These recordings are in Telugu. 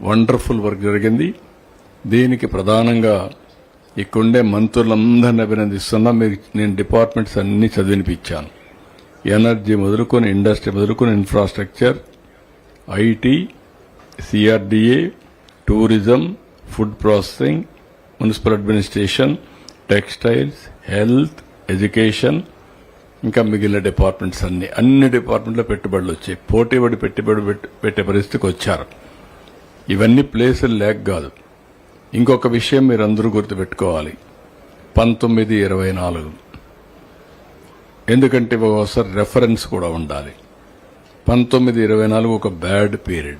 వండర్ఫుల్ వర్క్ జరిగింది. దీనికి ప్రధానంగా ఇక్కడుండే మంత్రులందరిని అభినందిస్తున్నా. మీరు నేను డిపార్ట్మెంట్స్ అన్ని చదివినిపించాను. ఎనర్జీ మొదలుకొని ఇండస్ట్రీ మొదలుకొని infrastructure IT CRDA tourism food processing municipal administration textiles health education ఇంకా మిగిలిన డిపార్ట్మెంట్స్ అన్ని. అన్ని డిపార్ట్మెంట్లో పెట్టుబడులు వచ్చాయి. పోటీపడి పెట్టుబడి పెట్టే పరిస్థితికి వచ్చారు. ఇవన్నీ ప్లేసులు లేక కాదు. ఇంకొక విషయం మీరు అందరూ గుర్తుపెట్టుకోవాలి. పంతొమ్మిది ఇరవై నాలుగు. ఎందుకంటే ఒకసారి రెఫరెన్స్ కూడా ఉండాలి. పంతొమ్మిది ఇరవై నాలుగు ఒక బ్యాడ్ పీరియడ్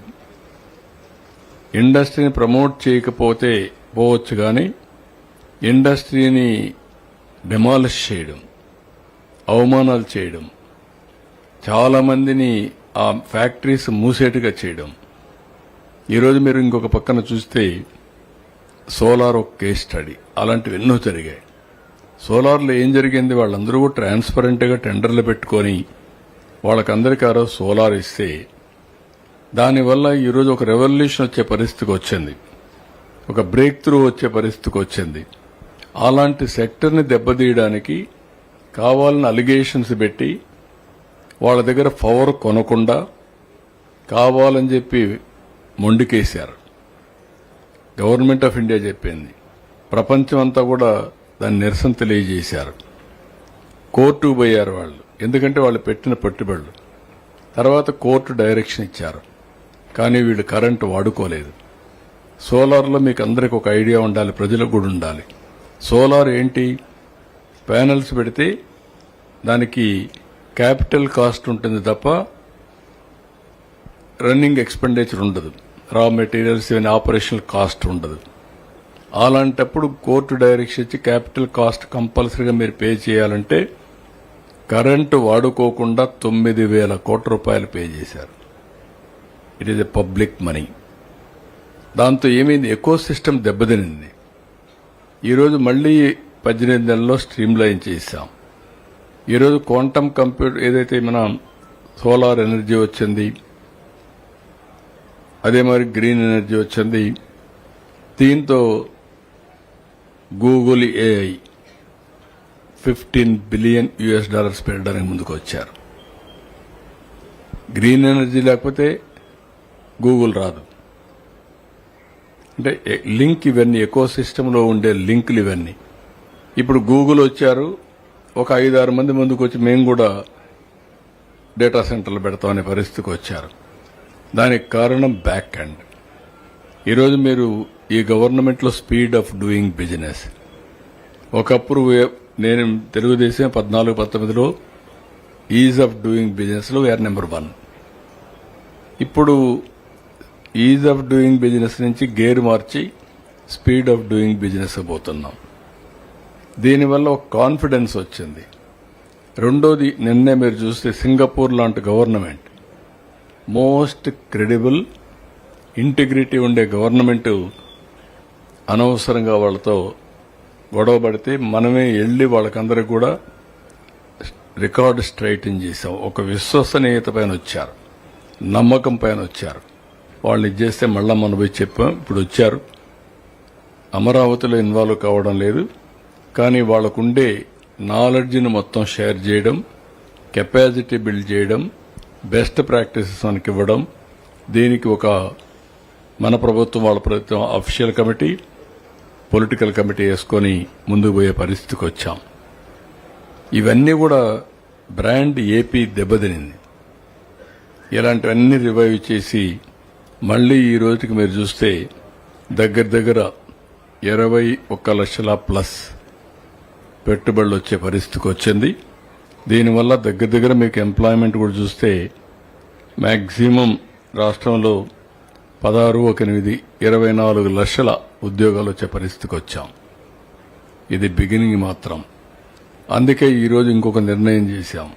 ఇండస్ట్రీని ప్రమోట్ చేయకపోతే పోవచ్చు కానీ ఇండస్ట్రీని డిమాలిష్ చేయడం అవమానాలు చేయడం చాలా మందిని ఆ ఫ్యాక్టరీస్ మూసేటుగా చేయడం ఈరోజు మీరు ఇంకొక పక్కన చూస్తే సోలార్ ఒక కేస్ స్టడీ అలాంటివి ఎన్నో జరిగాయి. సోలార్లో ఏం జరిగింది? వాళ్ళందరూ కూడా ట్రాన్స్పరెంట్గా టెండర్లు పెట్టుకొని వాళ్ళకందరికీ ఆ సోలార్ ఇస్తే దానివల్ల ఈరోజు ఒక రెవల్యూషన్ వచ్చే పరిస్థితికి వచ్చింది. ఒక బ్రేక్ త్రూ వచ్చే పరిస్థితికి వచ్చింది. అలాంటి సెక్టర్ని దెబ్బతీయడానికి కావాలని అలిగేషన్స్ పెట్టి వాళ్ళ దగ్గర పవర్ కొనకుండా కావాలని చెప్పి మొండికేశారు. గవర్నమెంట్ ఆఫ్ ఇండియా చెప్పింది. ప్రపంచం అంతా కూడా దాని నిరసన తెలియజేశారు. కోర్టు పోయారు వాళ్ళు. ఎందుకంటే వాళ్ళు పెట్టిన పెట్టుబడులు. తర్వాత కోర్టు డైరెక్షన్ ఇచ్చారు. కానీ వీళ్ళు కరెంటు వాడుకోలేదు. సోలార్లో మీకు అందరికి ఒక ఐడియా ఉండాలి. ప్రజలకు కూడా ఉండాలి. సోలార్ ఏంటి? ప్యానల్స్ పెడితే దానికి క్యాపిటల్ కాస్ట్ ఉంటుంది తప్ప రన్నింగ్ ఎక్స్పెండిచర్ ఉండదు. రా మెటీరియల్స్ ఇవన్నీ ఆపరేషనల్ కాస్ట్ ఉండదు. అలాంటప్పుడు కోర్టు డైరెక్షన్ ఇచ్చి క్యాపిటల్ కాస్ట్ కంపల్సరీగా మీరు పే చేయాలంటే కరెంటు వాడుకోకుండా తొమ్మిది వేల కోట్ల రూపాయలు పే చేశారు. It is a public money దాంతో ఏమైంది ఎకో సిస్టమ్ దెబ్బతినింది. ఈరోజు మళ్ళీ పద్దెనిమిది నెలల్లో స్ట్రీమ్ లైన్ చేశాం. ఈరోజు క్వాంటమ్ కంప్యూటర్ ఏదైతే మన సోలార్ ఎనర్జీ వచ్చింది అదే మరి గ్రీన్ ఎనర్జీ వచ్చింది. దీంతో Google AI fifteen billion US dollars పెట్టడానికి ముందుకు వచ్చారు. గ్రీన్ ఎనర్జీ లేకపోతే గూగుల్ రాదు. అంటే లింక్ ఇవన్నీ ఎకో సిస్టంలో ఉండే లింకులు ఇవన్నీ. ఇప్పుడు గూగుల్ వచ్చారు ఒక ఐదారు మంది ముందుకు వచ్చి మేము కూడా డేటా సెంటర్లు పెడతామనే పరిస్థితికి వచ్చారు. దానికి కారణం బ్యాక్ అండ్ ఈరోజు మీరు ఈ గవర్నమెంట్లో స్పీడ్ ఆఫ్ డూయింగ్ బిజినెస్ ఒకప్పుడు నేను తెలుగుదేశం పద్నాలుగు పంతొమ్మిదిలో ఈజ్ ఆఫ్ డూయింగ్ బిజినెస్లో వేర్ నెంబర్ వన్ ఇప్పుడు ఈజ్ ఆఫ్ డూయింగ్ బిజినెస్ నుంచి గేర్ మార్చి స్పీడ్ ఆఫ్ డూయింగ్ బిజినెస్ పోతున్నాం. దీనివల్ల ఒక కాన్ఫిడెన్స్ వచ్చింది. రెండోది నిన్నే మీరు చూస్తే సింగపూర్ లాంటి గవర్నమెంట్ మోస్ట్ క్రెడిబుల్ ఇంటిగ్రిటీ ఉండే గవర్నమెంట్ అనవసరంగా వాళ్ళతో గొడవ పడితే మనమే వెళ్ళి వాళ్ళకందరికి కూడా రికార్డు స్ట్రైటింగ్ చేశాం. ఒక విశ్వసనీయత పైన వచ్చారు. నమ్మకం పైన వచ్చారు. వాళ్ళు ఇది చేస్తే మళ్ళా మనం పోయి చెప్పాం. ఇప్పుడు వచ్చారు. అమరావతిలో ఇన్వాల్వ్ కావడం లేదు. కానీ వాళ్ళకుండే నాలెడ్జ్ని మొత్తం షేర్ చేయడం కెపాసిటీ బిల్డ్ చేయడం బెస్ట్ ప్రాక్టీసెస్ మనకి ఇవ్వడం. దీనికి ఒక మన ప్రభుత్వం వాళ్ళ ప్రభుత్వం అఫీషియల్ కమిటీ పొలిటికల్ కమిటీ వేసుకొని ముందుకు పోయే పరిస్థితికి వచ్చాం. ఇవన్నీ కూడా బ్రాండ్ ఏపీ దెబ్బతినింది. ఇలాంటివన్నీ రివైవ్ చేసి మళ్ళీ ఈ రోజుకి మీరు చూస్తే దగ్గర దగ్గర ఇరవై ఒక్క లక్షల ప్లస్ పెట్టుబడులు వచ్చే పరిస్థితికి వచ్చింది. దీనివల్ల దగ్గర దగ్గర మీకు ఎంప్లాయ్మెంట్ కూడా చూస్తే మ్యాక్సిమం రాష్ట్రంలో పదహారు ఒక ఎనిమిది ఇరవై నాలుగు లక్షల ఉద్యోగాలు వచ్చే పరిస్థితికి వచ్చాం. ఇది బిగినింగ్ మాత్రం. అందుకే ఈరోజు ఇంకొక నిర్ణయం చేశాం.